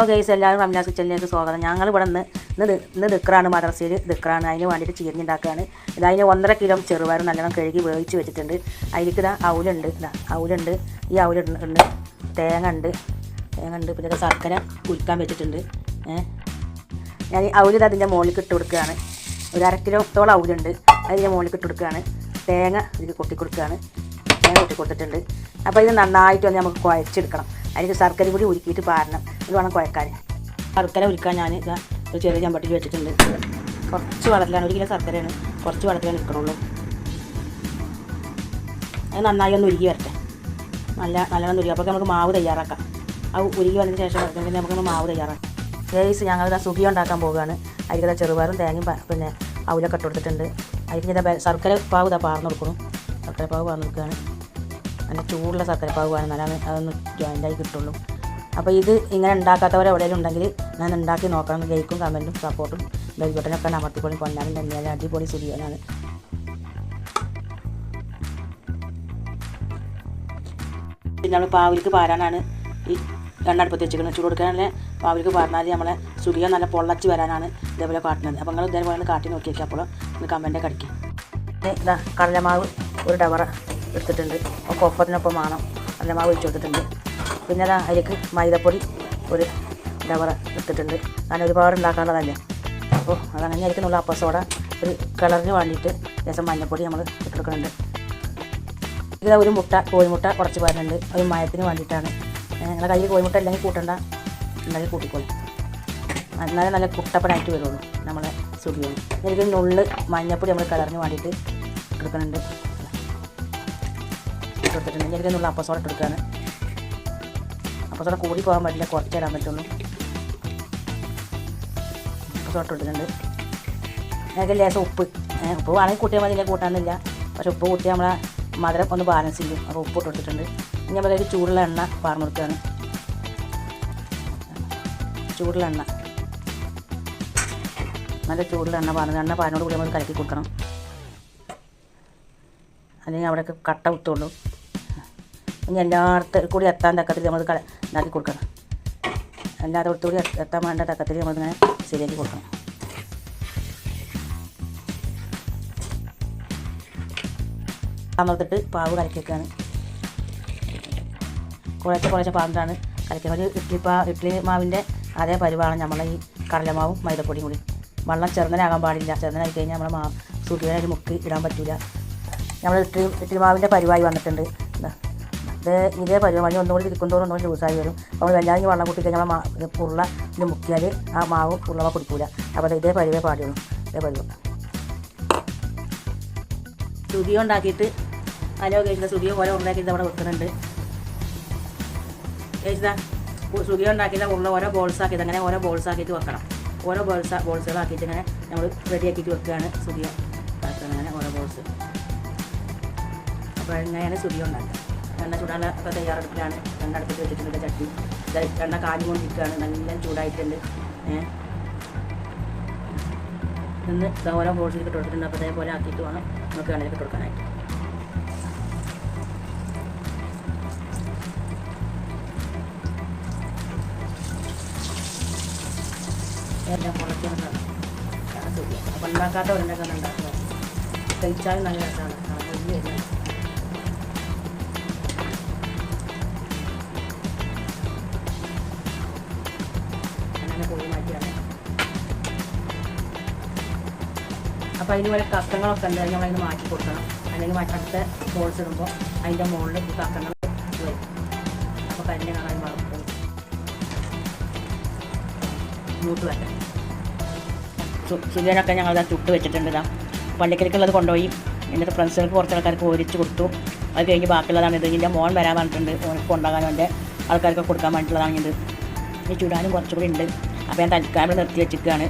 അപ്പോൾ ഗൈസ് എല്ലാവരും റംലാസ് കിച്ചണിലേക്ക് സ്വാഗതം. ഞങ്ങൾ ഇവിടെ നിന്ന് ഇന്ന് ഇന്ന് ദിക്റാണ് മദ്രസയിൽ ദിക്റാണ്. അതിന് വേണ്ടിയിട്ട് ചീരഞ്ഞുണ്ടാക്കുകയാണ് ഇത് അതിന് ഒന്നര കിലോ ചെറുപയർ നല്ലോണം കഴുകി വേവിച്ച് വെച്ചിട്ടുണ്ട്. അതിലേക്ക് ഇതാ അവലുണ്ട്. ഇതാ അവലുണ്ട്. ഈ അവലുണ്ട് തേങ്ങ ഉണ്ട് തേങ്ങ ഉണ്ട് പിന്നെ ശർക്കര കുലിക്കാൻ വെച്ചിട്ടുണ്ട്. ഞാൻ ഈ അവൽ അതിന്റെ മുകളിൽ ഇട്ട് കൊടുക്കുകയാണ്. ഒരു അര കിലോത്തോളം അവലുണ്ട്. അതിന്റെ മുകളിൽ ഇട്ട് കൊടുക്കുകയാണ്. തേങ്ങ ഇതിൽ കൊട്ടി കൊടുക്കുകയാണ്. തേങ്ങ കൊട്ടി കൊടുത്തിട്ടുണ്ട്. അപ്പോൾ ഇത് നന്നായിട്ട് വന്ന് നമുക്ക് കുഴച്ചെടുക്കണം. അതിന് ശർക്കര കൂടി ഉരുക്കിയിട്ട് പാരണം ഇത് വേണം കുഴക്കാൻ. ശർക്കര ഉരുക്കാൻ ഞാൻ ഒരു ചെറിയ ചമ്പട്ടിൽ വെച്ചിട്ടുണ്ട്. കുറച്ച് വെള്ളത്തിലാണ് ഒരു കിലോ ശർക്കരയാണ് കുറച്ച് വെള്ളത്തിലാണ് എടുക്കണുള്ളൂ അത് നന്നായി ഒന്ന് ഉരുകി വരട്ടെ. നല്ല നല്ലോണം ഉരുകി. അപ്പോൾ നമുക്ക് മാവ് തയ്യാറാക്കാം. ആ ഉരുകി വന്നതിന് ശേഷം പിന്നെ നമുക്ക് മാവ് തയ്യാറാക്കാം. ഗേസ് ഞങ്ങൾ സുഖി ഉണ്ടാക്കാൻ പോവുകയാണ്. അതിൽ ചെറുപയറും തേങ്ങയും പിന്നെ അവലൊക്കെ ഇട്ട് കൊടുത്തിട്ടുണ്ട്. ശർക്കര പാവ് ഇതാ പാർന്നു കൊടുക്കണം ശർക്കര പാവ് പാർന്നു കൊടുക്കുകയാണ്. നല്ല ചൂടുള്ള ശർക്കരപ്പാവ് വേണം എന്നാലാണ് അതൊന്ന് ജോയിന്റായി കിട്ടുള്ളൂ. അപ്പോൾ ഇത് ഇങ്ങനെ ഉണ്ടാക്കാത്തവർ എവിടെയെങ്കിലും ഉണ്ടെങ്കിൽ ഞാൻ ഉണ്ടാക്കി നോക്കണം. ലൈക്കും കമന്റും സപ്പോർട്ടും ബെൽ ബട്ടനൊക്കെ അമർത്തിക്കൊള്ളി കൊണ്ടാലും തന്നെയാണ് അടിപൊളി ശരിയാണ് പിന്നെ നമ്മൾ പാവിലേക്ക് പാരാനാണ് ഈ എണ്ണ അടുപ്പത്ത് വെച്ചിരിക്കുന്നത്. ചൂട് കൊടുക്കാനുള്ള പാവിലേക്ക് പാർന്നാൽ നമ്മളെ സുഖിയ നല്ല പൊള്ളച്ച് വരാനാണ് ഇതേപോലെ കാട്ടുന്നത്. അപ്പോൾ നിങ്ങൾ ഇതേപോലെ കാട്ടി നോക്കിയേക്കാം അപ്പോൾ ഒന്ന് കമന്റൊക്കെ അടിക്കാം. ഇതാ കടലമാവ് ഒരു ഡവറ എടുത്തിട്ടുണ്ട്. ഒക്കെ ഒപ്പത്തിനൊപ്പം വേണം നല്ല മാവ് ഒഴിച്ചു കൊടുത്തിട്ടുണ്ട്. പിന്നെ അതാ അതിലേക്ക് മൈദപ്പൊടി ഒരു ഡവറ എടുത്തിട്ടുണ്ട് ഞാൻ ഒരുപാട് ഉണ്ടാക്കാനുള്ളതല്ലേ. അപ്പോൾ അതങ്ങനെ ആയിരിക്കുന്നുള്ള അപ്പസോട ഒരു കളറിന് വേണ്ടിയിട്ട് ലേശം മഞ്ഞൾപ്പൊടി നമ്മൾ ഇട്ടെടുക്കുന്നുണ്ട് ഇത് ഒരു മുട്ട കോഴിമുട്ട കുറച്ച് പാരുന്നുണ്ട് ഒരു മയത്തിന് വേണ്ടിയിട്ടാണ്. നിങ്ങളുടെ കയ്യിൽ കോഴിമുട്ട അല്ലെങ്കിൽ കൂട്ടണ്ട. ഉണ്ടെങ്കിൽ കൂട്ടിക്കോളും. എന്നാലേ നല്ല കുട്ടപ്പനായിട്ട് വരുള്ളൂ നമ്മളെ സ്റ്റുഡിയോയിൽ. എനിക്ക് നുള്ള് മഞ്ഞപ്പൊടി നമ്മൾ കളറിന് വേണ്ടിയിട്ട് എടുക്കുന്നുണ്ട് കൊടുത്തിട്ടുണ്ട്. ഞാൻ ഇതിനുള്ള അപ്പസോട എടുക്കുകയാണ് അപ്പസോട കൂടി പോകാൻ പറ്റില്ല. കുറച്ച് ഇടാൻ പറ്റുള്ളൂ. അപ്പസോട ഇട്ടിട്ടുണ്ട് ഞങ്ങൾക്ക് ലേശം ഉപ്പ്. ഉപ്പ് വേണമെങ്കിൽ കൂട്ടിയാൽ മതി കൂട്ടാനില്ല. പക്ഷെ ഉപ്പ് കൂട്ടിയാൽ നമ്മളെ മധുരം ഒന്ന് ബാലൻസ് ചെയ്യും. അപ്പോൾ ഉപ്പ് ഇട്ട് കൊടുത്തിട്ടുണ്ട്. ഇനി നമ്മളൊരു ചൂടുള്ള എണ്ണ പാർന്നു കൊടുക്കുകയാണ്. ചൂടുള്ള എണ്ണ. നല്ല ചൂടുള്ള എണ്ണ പാർന്നത് എണ്ണ പാലിനോട് കൂടി നമ്മൾ കലക്കി കൊടുക്കണം. അല്ലെങ്കിൽ അവിടെയൊക്കെ കട്ട കുത്തുള്ളൂ. ഇനി എല്ലായിടത്ത് കൂടി എത്താൻ തക്കത്തിൽ നമ്മൾ ഇതാക്കി കൊടുക്കണം. എല്ലായിടത്തും കൂടി എത്താൻ വേണ്ട തക്കത്തിൽ നമ്മളിങ്ങനെ ശരിയാക്കി കൊടുക്കണം. അമർത്തിട്ട് പാവ് കലക്കിയൊക്കെയാണ് കുറച്ച് കുറച്ച് പാവിട്ടാണ് കലക്കുക ഒരു ഇഡ്ഡലി പാ ഇഡ്ഡലി മാവിന്റെ അതേ പരിവാണ് നമ്മളെ ഈ കടലമാവും മൈദപ്പൊടിയും കൂടി. വെള്ളം ചെറുതനാകാൻ പാടില്ല. ചെറുതനായി കഴിഞ്ഞാൽ നമ്മളെ മാ സുഖിയുടെ മുക്കി ഇടാൻ പറ്റില്ല നമ്മൾ ഇഡ്ഡലി ഇഡ്ഡലി മാവിന്റെ പരിവായി വന്നിട്ടുണ്ട്. ഇത് ഇതേ പരിപാടി ഒന്നുകൂടി ഇരിക്കുമ്പോൾ ഒന്നുകൂടി ലൂസായി വരും. നമ്മൾ വല്ലാതെ വെള്ളം കൂട്ടി കഴിഞ്ഞാൽ മാ പുള്ള ഇത് മുക്കിയാൽ ആ മാവ് പുള്ളവ കുടിക്കൂല. അപ്പോൾ ഇതേ പരിവേ പാടുള്ളൂ ഇതേ പരിവ് സുഖിയോ ഉണ്ടാക്കിയിട്ട് ഹലോ കേസിലെ സുതിയോ പോലെ ഉണ്ടാക്കിയിട്ട് അവിടെ വെക്കുന്നുണ്ട്. ചേച്ചിതാ സുഖിയോ ഉണ്ടാക്കിയത് ഉള്ള ഓരോ ബോൾസ് ആക്കിയത് അങ്ങനെ ഓരോ ബോൾസ് ആക്കിയിട്ട് വെക്കണം. ഓരോ ബോൾസ് ബോൾസുകളാക്കിയിട്ട് ഇങ്ങനെ നമ്മൾ റെഡി ആക്കിയിട്ട് വെക്കുകയാണ് സുഖിയോ അങ്ങനെ ഓരോ ബോൾസ് അപ്പോൾ ഇങ്ങനെയാണ് സുഖിയോ ഉണ്ടാക്കുക. എണ്ണ ചൂടാൻ ഇപ്പോൾ തയ്യാറെടുപ്പിലാണ്. എണ്ണ അടുപ്പത്ത് വെച്ചിട്ടുണ്ട് ചട്ടി. എണ്ണ കാഞ്ഞുകൊണ്ടിരിക്കുകയാണ്. നല്ല ചൂടായിട്ടുണ്ട്. ഏഹ് നിന്ന് ഓരോ ബോൾസിൽ ഇട്ട് കൊടുത്തിട്ടുണ്ട്. അപ്പോൾ അതേപോലെ ആക്കിയിട്ട് വേണം നമുക്ക് വേണമെങ്കിൽ ഇട്ട് കൊടുക്കാനായിട്ട്. എല്ലാം ഉണ്ടാക്കാൻ ഉണ്ടാക്കുന്നത് കഴിച്ചാലും നല്ല രസമാണ്. വലിയ അപ്പോൾ അതിന് കക്കങ്ങളൊക്കെ ഉണ്ട് നമ്മൾ അതിന് മാറ്റി കൊടുക്കണം. അല്ലെങ്കിൽ അടുത്ത ബോൾസ് ഇടുമ്പോൾ അതിന്റെ മുകളിൽ ഈ കക്കങ്ങൾ വരും. അപ്പോൾ കരിഞ്ഞ കാണാൻ വളർത്തും മൂട്ട് വരാം സുഖേനൊക്കെ ഞങ്ങൾ ചുട്ട് വെച്ചിട്ടുണ്ട് ഇതാ. പള്ളിക്കരക്കുള്ളത് കൊണ്ടുപോയി. എന്നിട്ട് ഫ്രണ്ട്സുകൾക്ക് കുറച്ച് ആൾക്കാർക്ക് ഒരിച്ച് കൊടുത്തു. അത് കഴിഞ്ഞ് ബാക്കിയുള്ളതാണ് ഇത്. ഇതിന്റെ മോൻ വരാൻ പറഞ്ഞിട്ടുണ്ട്. ഓനക്ക് കൊണ്ടാകാൻ വേണ്ടി ആൾക്കാർക്ക് കൊടുക്കാൻ വേണ്ടിയിട്ടുള്ളതാണ് ഇത്. ഇനി ചുടാനും കുറച്ചുകൂടി ഉണ്ട്. അപ്പോൾ ഞാൻ തൽക്കാലം നിർത്തി വെച്ചിരിക്കുകയാണ്.